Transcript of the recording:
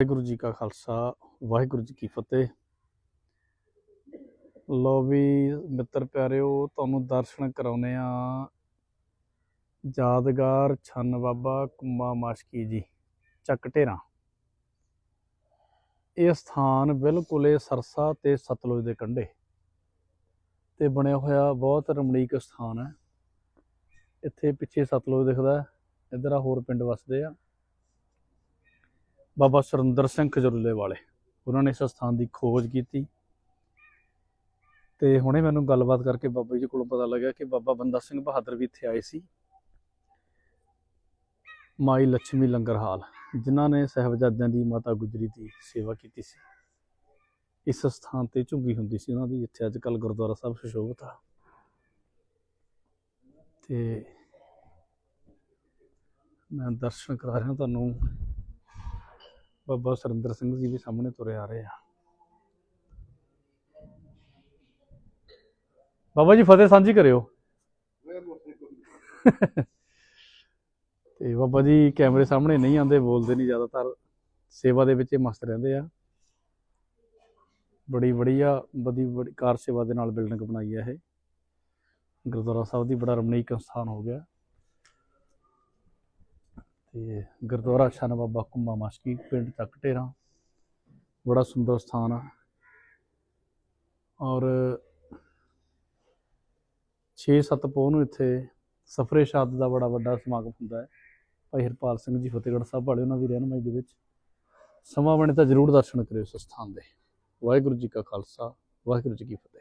ਵਾਹਿਗੁਰੂ ਜੀ ਕਾ ਖਾਲਸਾ ਵਾਹਿਗੁਰੂ ਜੀ ਕੀ ਫਤਿਹ। ਲੋ ਵੀ ਮਿੱਤਰ ਪਿਆਰਿਓ ਤੁਹਾਨੂੰ ਦਰਸ਼ਨ ਕਰਾਉਨੇ ਆ ਯਾਦਗਾਰ ਛੰਨ ਬਾਬਾ ਕੁੰਮਾ ਮਾਸ਼ਕੀ ਜੀ ਚੱਕ ਢੇਰਾਂ। ਇਹ ਸਥਾਨ ਬਿਲਕੁਲ ਇਹ ਸਰਸਾ ਤੇ ਸਤਲੁਜ ਦੇ ਕੰਢੇ ਤੇ ਬਣਿਆ ਹੋਇਆ ਬਹੁਤ ਰਮਣੀਕ ਸਥਾਨ ਹੈ। ਇੱਥੇ ਪਿੱਛੇ ਸਤਲੁਜ ਦਿਖਦਾ ਹੈ, ਆ ਹੋਰ ਪਿੰਡ ਵਸਦੇ ਆ। ਬਾਬਾ ਸੁਰਿੰਦਰ ਸਿੰਘ ਖਜੂਰਲੇ ਵਾਲੇ। ਉਹਨਾਂ ਨੇ ਇਸ ਸਥਾਨ ਦੀ ਖੋਜ ਕੀਤੀ। ਤੇ ਹੁਣੇ ਮੈਨੂੰ ਗੱਲਬਾਤ ਕਰਕੇ ਬਾਬਾ ਜੀ ਕੋਲੋਂ ਪਤਾ ਲੱਗਿਆ ਕਿ ਬਾਬਾ ਬੰਦਾ ਸਿੰਘ ਬਹਾਦਰ ਵੀ ਇੱਥੇ ਆਏ ਸੀ। ਮਾਈ ਲక్ష్ਮੀ ਲੰਗਰ ਹਾਲ ਜਿਨ੍ਹਾਂ ਨੇ ਸਹਿਬਜ਼ਾਦਿਆਂ ਦੀ ਮਾਤਾ ਗੁਜਰੀ ਦੀ ਸੇਵਾ ਕੀਤੀ ਸੀ। ਇਸ ਸਥਾਨ ਤੇ ਝੁੰਗੀ ਹੁੰਦੀ ਸੀ ਉਹਨਾਂ ਦੀ, ਜਿੱਥੇ ਅੱਜ ਕੱਲ ਗੁਰਦੁਆਰਾ ਸਾਹਿਬ ਸੁਸ਼ੋਭਿਤ ਆ। ਤੇ ਮੈਂ ਦਰਸ਼ਨ ਕਰਾ ਰਿਹਾ ਤੁਹਾਨੂੰ। ਬਾਬਾ ਸੁਰਿੰਦਰ ਸਿੰਘ ਜੀ ਵੀ ਸਾਹਮਣੇ ਤੁਰੇ ਆ ਰਹੇ ਆ। ਬਾਬਾ ਜੀ, ਫਤਿਹ ਸਾਂਝੀ ਕਰਿਓ। ਤੇ ਬਾਬਾ ਜੀ, ਕੈਮਰੇ ਸਾਹਮਣੇ ਨਹੀਂ ਆਉਂਦੇ, ਬੋਲਦੇ ਨਹੀਂ ਜ਼ਿਆਦਾਤਰ। ਸੇਵਾ ਦੇ ਵਿੱਚ ਮਸਤ ਰਹਿੰਦੇ ਆ। ਬੜੀ ਵਧੀਆ, ਬੜੀ ਬੜੀ ਕਾਰ ਸੇਵਾ ਦੇ ਨਾਲ ਬਿਲਡਿੰਗ ਬਣਾਈ ਹੈ ਇਹ। ਗੁਰਦੁਆਰਾ ਸਾਹਿਬ ਦੀ ਬੜਾ ਰਮਣੀਕ ਸਥਾਨ ਹੋ ਗਿਆ। ਤੇ ਗੁਰਦੁਆਰਾ ਸ਼ਾਨ ਬਾਬਾ ਕੁੰਮਾ ਮਾਸ਼ਕੀ ਪਿੰਡ ਚੱਕ ਢੇਰਾਂ। ਬੜਾ ਸੁੰਦਰ ਸਥਾਨ ਆ। ਔਰ 6-7 ਪੋਹ ਨੂੰ ਇੱਥੇ ਸਫਰੇ ਸ਼ਾਦ ਦਾ ਬੜਾ ਵੱਡਾ ਸਮਾਗਮ ਹੁੰਦਾ ਹੈ। ਭਾਈ ਹਰਪਾਲ ਸਿੰਘ ਜੀ ਫਤਿਹਗੜ੍ਹ ਸਾਹਿਬ ਵਾਲੇ ਉਹਨਾਂ ਦੀ ਰਹਿਨਮਾਈ ਦੇ ਵਿੱਚ। ਸਮਾਂ ਬਣੇ ਤਾਂ ਜ਼ਰੂਰ ਦਰਸ਼ਨ ਕਰਿਓ ਇਸ ਸਥਾਨ ਦੇ। ਵਾਹਿਗੁਰੂ ਜੀ ਕਾ ਖਾਲਸਾ, ਵਾਹਿਗੁਰੂ ਜੀ ਕੀ ਫਤਿਹ।